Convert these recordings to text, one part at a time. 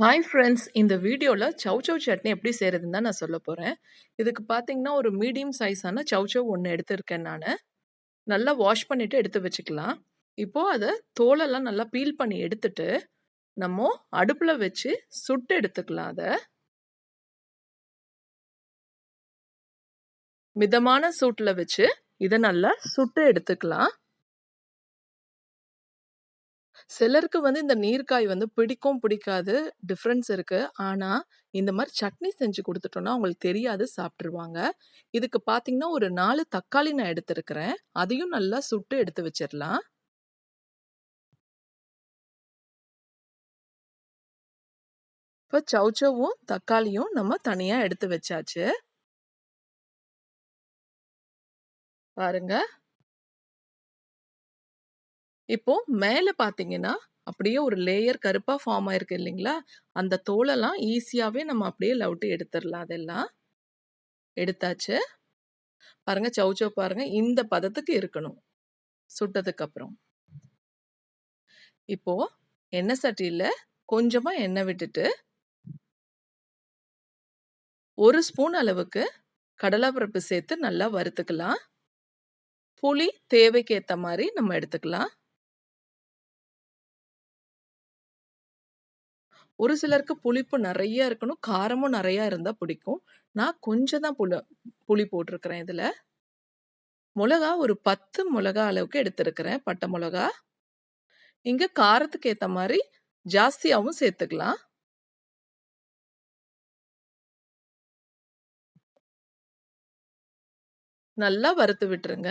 Hi friends இந்த வீடியோவில் சௌசௌ சட்னி எப்படி செய்கிறதுன்னு தான் நான் சொல்ல போகிறேன் இதுக்கு பார்த்தீங்கன்னா ஒரு மீடியம் சைஸான சௌசௌ ஒன்று எடுத்திருக்கேன் நான். நல்லா வாஷ் பண்ணிவிட்டு எடுத்து வச்சுக்கலாம். இப்போது அதை தோலெல்லாம் நல்லா பீல் பண்ணி எடுத்துட்டு நம்ம அடுப்பில் வச்சு சுட்டு எடுத்துக்கலாம் அதை. மிதமான சூட்டில் வச்சு இதை நல்லா சுட்டு எடுத்துக்கலாம். சிலருக்கு வந்து இந்த நீர்க்காய் வந்து பிடிக்கும் பிடிக்காது டிஃப்ரென்ஸ் இருக்குது ஆனால் இந்த மாதிரி சட்னி செஞ்சு கொடுத்துட்டோன்னா அவங்களுக்கு தெரியாது சாப்பிட்ருவாங்க இதுக்கு பார்த்தீங்கன்னா ஒரு நாலு தக்காளி நான் எடுத்துருக்கிறேன். அதையும் நல்லா சுட்டு எடுத்து வச்சிடலாம் இப்போ சௌச்சவும் தக்காளியும் நம்ம தனியாக எடுத்து வச்சாச்சு. பாருங்கள் இப்போ மேலே பார்த்தீங்கன்னா அப்படியே ஒரு லேயர் கருப்பாக ஃபார்ம் ஆயிருக்கு இல்லைங்களா? அந்த தோலெல்லாம் ஈஸியாகவே நம்ம அப்படியே லவுட்டு எடுத்துடலாம் அதெல்லாம். எடுத்தாச்சு. பாருங்க சவுச்சோ பாருங்க இந்த பதத்துக்கு இருக்கணும். சுட்டதுக்கு அப்புறம். இப்போ எண்ணெய் சட்டியில் கொஞ்சமா எண்ணெய் விட்டுட்டு ஒரு ஸ்பூன் அளவுக்கு கடலைப்பருப்பு சேர்த்து நல்லா வறுத்துக்கலாம். புளி தேவைக்கு ஏற்ற மாதிரி நம்ம எடுத்துக்கலாம். ஒரு சிலருக்கு புளிப்பு நிறைய இருக்கணும். காரமும் நிறைய இருந்தால் பிடிக்கும். நான் கொஞ்சம் தான் புளி புளி போட்டிருக்கிறேன் இதில். மிளகா ஒரு பத்து மிளகா அளவுக்கு எடுத்திருக்கிறேன் பட்டை மிளகா. இங்கே காரத்துக்கு ஏற்ற மாதிரி ஜாஸ்தியாகவும் சேர்த்துக்கலாம். நல்லா வறுத்து விட்டுருங்க.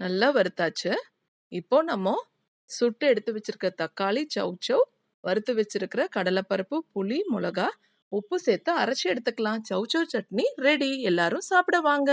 நல்லா வறுத்தாச்சு. இப்போ நம்ம சுட்டு எடுத்து வச்சிருக்க தக்காளி சௌச்சௌ வறுத்து வச்சிருக்கிற கடலைப்பருப்பு புளி மிளகா உப்பு சேர்த்து அரைச்சி எடுத்துக்கலாம். Chow chow chutney ready. எல்லாரும் சாப்பிட வாங்க.